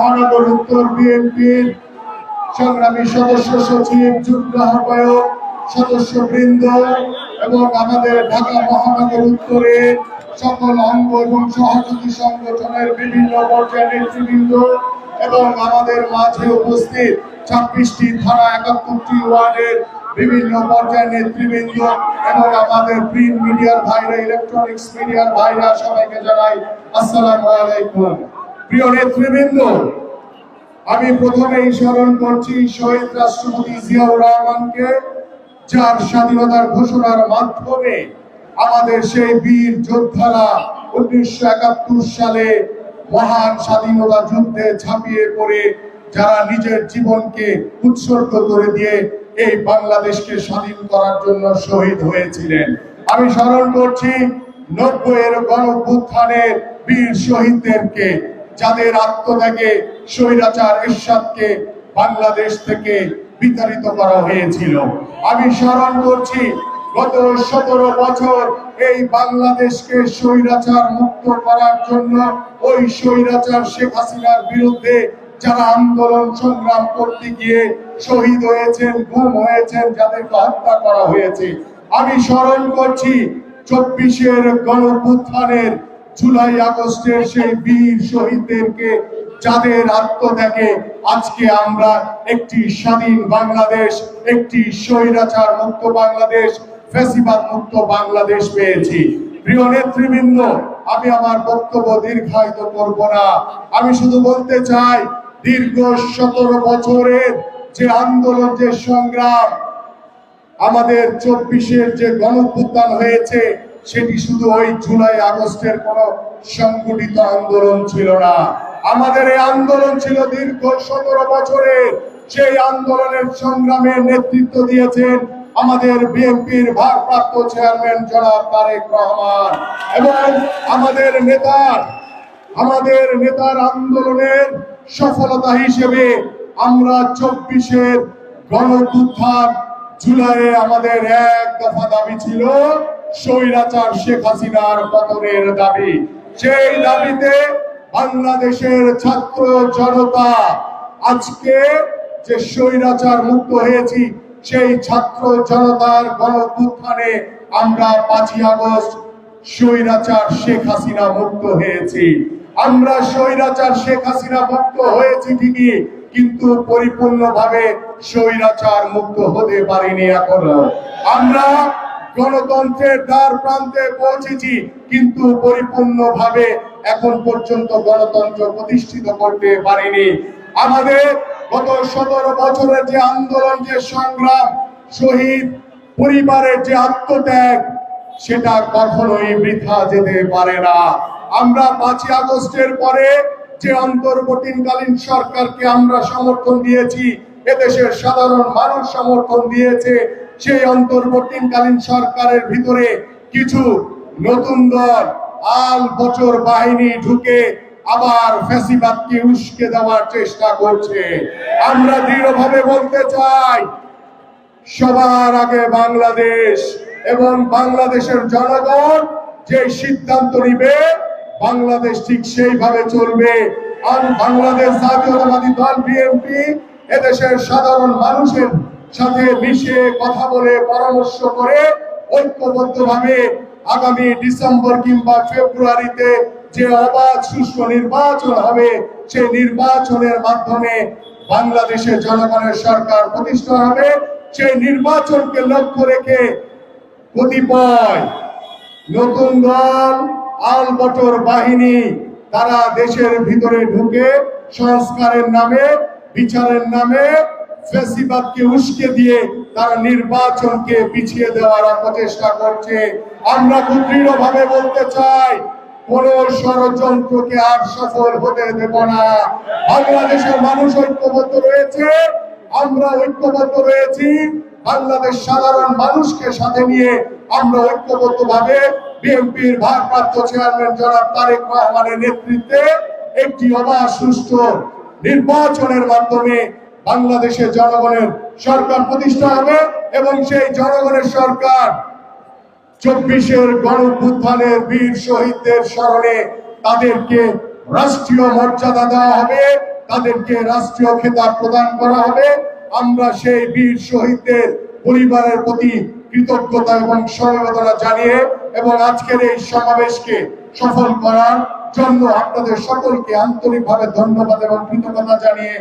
মহানগর উত্তর বিএনপির সংগ্রামী সদস্য সচিব, যুগ্ম আহ্বায়ক সদস্য বৃন্দ এবং আমাদের ঢাকা মহানগর উত্তরে সকল অঙ্গ এবং সহযোগী সংগঠনের বিভিন্ন পর্যায়ের নেতৃবৃন্দ এবং আমাদের মাঝে উপস্থিত ছাব্বিশটি থানা একাত্তরটি ওয়ার্ডের বিভিন্ন পর্যায়ের নেতৃবৃন্দ এবং আমাদের প্রিন্ট মিডিয়ার ভাইরা ইলেকট্রনিক্স মিডিয়ার ভাইরা সবাইকে জানাই আসসালামু আলাইকুম। প্রিয় নেতৃবৃন্দ, আমি প্রথমেই স্মরণ করছি শহীদ রাষ্ট্রপতি জিয়াউর রহমানকে, যার স্বাধীনতার ঘোষণার মাধ্যমে আমাদের সেই বীর যোদ্ধারা উনিশশো একাত্তর সালে মহান স্বাধীনতা যুদ্ধে ঝাঁপিয়ে পড়ে, যারা নিজের জীবনকে উৎসর্গ করে দিয়ে এই বাংলাদেশকে স্বাধীন করার জন্য শহীদ হয়েছিলেন। আমি স্মরণ করছি নব্বইয়ের গণ অভ্যুত্থানের বীর শহীদদেরকে যাদের আত্মত্যাগে স্বৈরাচার এরশাদকে বাংলাদেশ থেকে বিতাড়িত করা হয়েছিল। আমি স্মরণ করছি, গত সতেরো বছর এই বাংলাদেশকে স্বৈরাচার মুক্ত করার জন্য ওই স্বৈরাচার শেখ হাসিনার বিরুদ্ধে যারা আন্দোলন সংগ্রাম করতে গিয়ে শহীদ হয়েছেন, গুম হয়েছেন, যাদেরকে হত্যা করা হয়েছে। আমি স্মরণ করছি, চব্বিশের গণপুত্থানের জুলাই আগস্টের সেই বীর শহীদদেরকে যাদের আত্মত্যাগে আজকে আমরা একটি স্বাধীন বাংলাদেশ, একটি স্বৈরাচার মুক্ত বাংলাদেশ, ফ্যাসিবাদ মুক্ত বাংলাদেশ পেয়েছি। প্রিয় নেতৃবৃন্দ, আমি আমার বক্তব্য দীর্ঘায়িত করব না। আমি শুধু বলতে চাই, দীর্ঘ সতেরো বছরের যে আন্দোলন, যে সংগ্রাম, আমাদের চব্বিশের যে গণভুত্থান হয়েছে সেটি শুধু ওই জুলাই আগস্টের কোন সংগঠিত আন্দোলন ছিল না। আমাদের এই আন্দোলন ছিল দীর্ঘ সতেরো বছরের সেই আন্দোলনের সংগ্রামে নেতৃত্ব দিয়েছেন আমাদের বিএনপির ভারপ্রাপ্ত চেয়ারম্যান জনাব তারেক রহমান এবং আমাদের নেতার আমাদের নেতার আন্দোলনের সফলতা হিসেবে আমরা চব্বিশের গণপুত্থান জুলাইয়ে আমাদের এক দফা দাবি ছিল স্বৈরাচার শেখ হাসিনার পতনের দাবি। সেই দাবিতে বাংলাদেশের ছাত্র জনতা আজকে যে স্বৈরাচার মুক্ত হয়েছি, সেই ছাত্র জনতার গণপুত্থানে আমরা পাঁচই আগস্ট স্বৈরাচার শেখ হাসিনা মুক্ত হয়েছি। আমরা স্বৈরাচার শেখ হাসিনা মুক্ত হয়েছি ঠিকই কিন্তু পরিপূর্ণভাবে স্বৈরাচার মুক্ত হতে পারিনি এখনও। আমরা গণতন্ত্রের দ্বার প্রান্তে পৌঁছেছি, কিন্তু পরিপূর্ণভাবে এখন পর্যন্ত গণতন্ত্র প্রতিষ্ঠিত করতে পারিনি। আমাদের গত সতেরো বছরের যে আন্দোলন, যে সংগ্রাম, শহীদ পরিবারের যে আত্মত্যাগ, সেটা কখনোই বৃথা যেতে পারে না। আমরা পাঁচই আগস্টের পরে যে অন্তর্বর্তীকালীন সরকারকে আমরা সমর্থন দিয়েছি, এদেশের সাধারণ মানুষ সমর্থন দিয়েছে, সেই অন্তর্বর্তীকালীন সরকারের ভিতরে কিছু নতুন দল আল বছর বাহিনী ঢুকে আবার ফ্যাসিবাদকে উস্কে দেওয়ার চেষ্টা করছে। আমরা দৃঢ়ভাবে বলতে চাই, সবার আগে বাংলাদেশ এবং বাংলাদেশের জনগণ যে সিদ্ধান্ত নিবে বাংলাদেশ ঠিক সেইভাবে চলবে। আর বাংলাদেশ জাতীয়তাবাদী দল বিএনপি এদেশের সাধারণ মানুষের সাথে মিশে কথা বলে, পরামর্শ করে ঐক্যবদ্ধভাবে আগামী ডিসেম্বর কিংবা ফেব্রুয়ারিতে যে অবাধ সুষ্ঠু নির্বাচন হবে, সেই নির্বাচনের মাধ্যমে বাংলাদেশের জনগণের সরকার প্রতিষ্ঠা হবে। সেই নির্বাচনকে লক্ষ্য রেখে কতিপয় নতুন দল আল বটর বাহিনী তারা দেশের ভিতরে ঢুকে সংস্কারের নামে, বিচারের নামে ফেসিবাদকে উস্কে দিয়ে তারা নির্বাচনকে পিছিয়ে দেওয়ার করছে। আমরা খুব দৃঢ়ভাবে বলতে চাই, কোন ষড়যন্ত্রকে আর সফল হতে দেব না। বাংলাদেশের মানুষ ঐক্যবদ্ধ রয়েছে, আমরা ঐক্যবদ্ধ রয়েছি। বাংলাদেশ সাধারণ মানুষকে সাথে নিয়ে আমরা ঐক্যবদ্ধ ভাবে বিএনপির ভারপ্রাপ্ত চেয়ারম্যান জনাব তারেক রহমানের নেতৃত্বে একটি অবাধ সুষ্ঠু নির্বাচনের মাধ্যমে বাংলাদেশের জনগণের সরকার প্রতিষ্ঠা হবে এবং সেই জনগণের সরকার চব্বিশের গণভুত্থানের বীর শহীদদের স্মরণে তাদেরকে রাষ্ট্রীয় মর্যাদা দেওয়া হবে, তাদেরকে রাষ্ট্রীয় খেতাব প্রদান করা হবে আমরা সেই বীর শহীদদের পরিবারের প্রতি কৃতজ্ঞতা এবং সমবেদনা জানিয়ে এবং আজকের এই সমাবেশকে সফল করার জন্য আপনাদের সকলকে আন্তরিকভাবে ধন্যবাদ এবং কৃতজ্ঞতা জানিয়ে